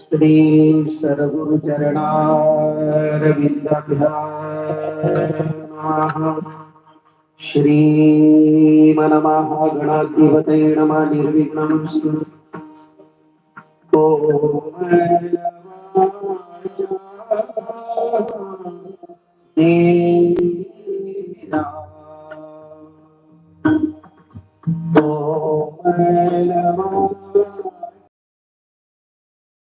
श्री सर्वगुरुचरणारविन्दाभ्यां श्रीमनमः गणाधिपतये नमः। निर्विघ्नमस्तु ॐ